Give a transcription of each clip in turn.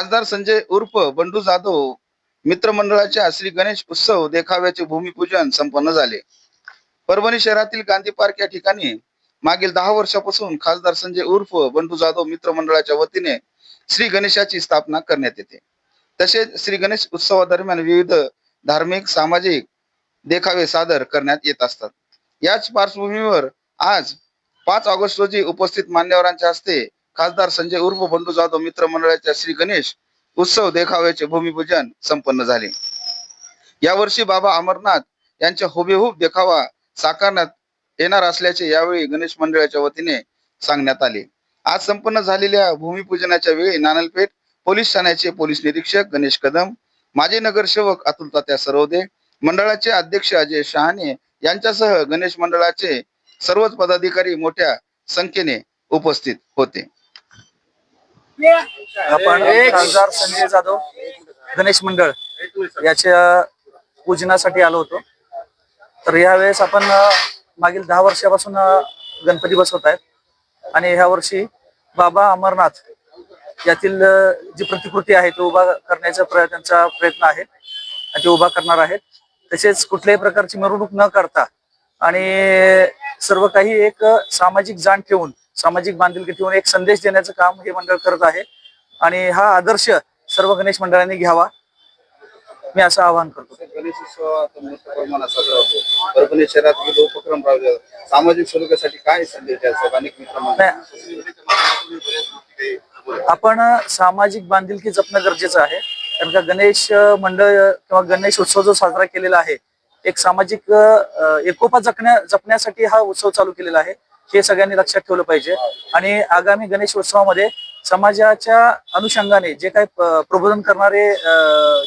खासदार संजय उर्फ बंडू जाधव मित्रमंडळाच्या श्री गणेश उत्सव देखाव्याचे भूमिपूजन संपन्न झाले. परभणी शहरातील गांधी पार्क या ठिकाणी मागील दहा वर्षापासून खासदार संजय उर्फ बंडू जाधव मित्रमंडळाच्या वतीने श्री गणेशाची स्थापना करण्यात येते. तसेच श्री गणेश उत्सवादरम्यान विविध धार्मिक सामाजिक देखावे सादर करण्यात येत असतात. याच पार्श्वभूमीवर आज पाच ऑगस्ट रोजी उपस्थित मान्यवरांच्या हस्ते खासदार संजय उर्फ बंडू जाधव मित्र मंडळाच्या श्री गणेश उत्सव देखाव्याचे भूमिपूजन संपन्न झाले. यावर्षी बाबा अमरनाथ यांच्या हुबेहूब देखावा साकारण्यात येणार असल्याचे यावेळी गणेश मंडळाच्या वतीने सांगण्यात आले. आज संपन्न झालेल्या भूमिपूजनाच्या वेळी नानलपेठ पोलीस ठाण्याचे पोलीस निरीक्षक गणेश कदम माजी नगरसेवक अतुल तात्या सरवदे मंडळाचे अध्यक्ष अजय शहाणे यांच्यासह गणेश मंडळाचे सर्वच पदाधिकारी मोठ्या संख्येने उपस्थित होते. आपण खासदार संजय जाधव गणेश मंडळ याच्या पूजनासाठी आलो होतो. तर यावेळेस आपण मागील दहा वर्षापासून गणपती बसवत आहेत. आणि ह्या वर्षी बाबा अमरनाथ यातील जी प्रतिकृती आहे ती उभा करण्याचा त्यांचा प्रयत्न आहे. आणि ते उभा करणार आहेत. तसेच कुठल्याही प्रकारची मिरवणूक न करता आणि सर्व काही एक सामाजिक जाण ठेवून सामाजिक बांधिलकी ठेवून एक संदेश देण्याचं काम हे मंडळ करत आहे. आणि हा आदर्श सर्व गणेश मंडळांनी घ्यावा. मी असं आवाहन करतो. गणेश उपक्रम राबवले. जातात. सामाजिक स्वरूपासाठी काय संदेश द्यायचा अनेक मित्र आपण सामाजिक बांधिलकी जपणं गरजेचं आहे. कारण का गणेश मंडळ किंवा गणेश उत्सव जो साजरा केलेला आहे एक सामाजिक एकोपा जपण्या जपण्यासाठी हा उत्सव चालू केलेला आहे. हे सगळ्यांनी लक्षात ठेवलं पाहिजे. आणि आगामी गणेश उत्सवामध्ये समाजाच्या अनुषंगाने जे काही प्रबोधन करणारे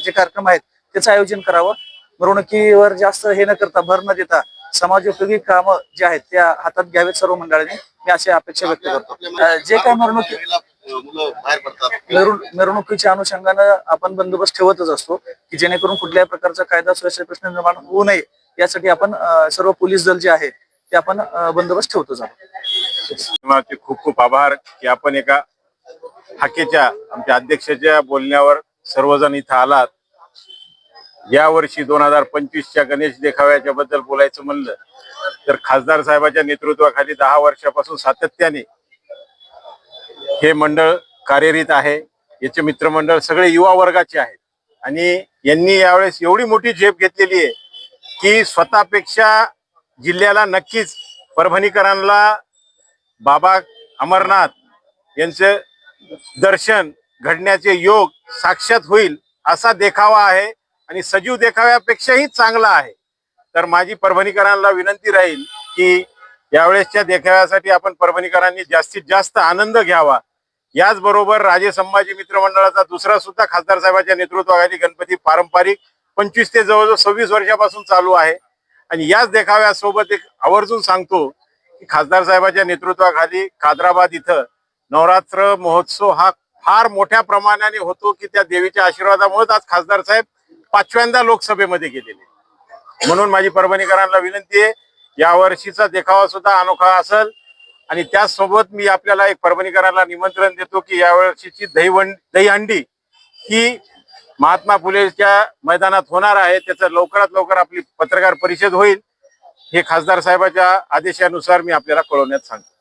जे कार्यक्रम आहेत त्याचं आयोजन करावं. मिरवणुकीवर जास्त हे न करता भर न देता समाजोपयोगी कामं जे आहेत त्या हातात घ्यावेत सर्व मंडळांनी. मी अशी अपेक्षा व्यक्त करतो. जे काही मिरवणुकी मिरवणुकीच्या अनुषंगानं आपण बंदोबस्त ठेवतच असतो की जेणेकरून कुठल्याही प्रकारचा कायदा सुरक्षा प्रश्न निर्माण होऊ नये यासाठी आपण सर्व पोलीस दल जे आहे ते आपण बंदोबस्त ठेवतोच आहोत खूप खूप आभार की आपण एका हाकेच्या आमच्या अध्यक्षाच्या बोलण्यावर सर्वजण इथं आलात. या वर्षी दोन हजार पंचवीसच्या गणेश देखाव्याच्या बद्दल बोलायचं म्हणलं तर खासदार साहेबाच्या नेतृत्वाखाली दहा वर्षापासून सातत्याने हे मंडळ कार्यरत आहे. याचे मित्रमंडळ सगळे युवा वर्गाचे आहेत. आणि यांनी यावेळेस एवढी मोठी झेप घेतलेली आहे की स्वतःपेक्षा जिल्ह्याला नक्कीच परभणीकरांना बाबा अमरनाथ यांचं दर्शन घडण्याचे योग साक्षात होईल असा देखावा आहे आणि सजीव देखाव्यापेक्षाही चांगला आहे. तर माझी परभणीकरांना विनंती राहील की यावेळेसच्या देखाव्यासाठी आपण परभणीकरांनी जास्तीत जास्त आनंद घ्यावा. याचबरोबर राजे संभाजी मित्रमंडळाचा दुसरा सुद्धा खासदार साहेबांच्या नेतृत्वाखाली गणपती पारंपरिक पंचवीस ते जवळजवळ सव्वीस वर्षापासून चालू आहे. आणि याच देखाव्यासोबत एक आवर्जून सांगतो की खासदार साहेबाच्या नेतृत्वाखाली कादराबाद इथं नवरात्र महोत्सव हा फार मोठ्या प्रमाणाने होतो की त्या देवीच्या आशीर्वादामुळेच आज खासदार साहेब पाचव्यांदा लोकसभेमध्ये गेलेले. म्हणून माझी परभणीकरांना विनंती आहे या वर्षीचा देखावा सुद्धा अनोखा असेल. आणि त्याचसोबत मी आपल्याला एक परभणीकरांना निमंत्रण देतो की या वर्षीची दहीवंड दहीहंडी ही महात्मा फुलेच्या मैदानात होणार आहे. त्याचं लवकरात लवकर आपली पत्रकार परिषद होईल. हे खासदार साहेबाच्या आदेशानुसार मी आपल्याला कळवण्यात सांगतो.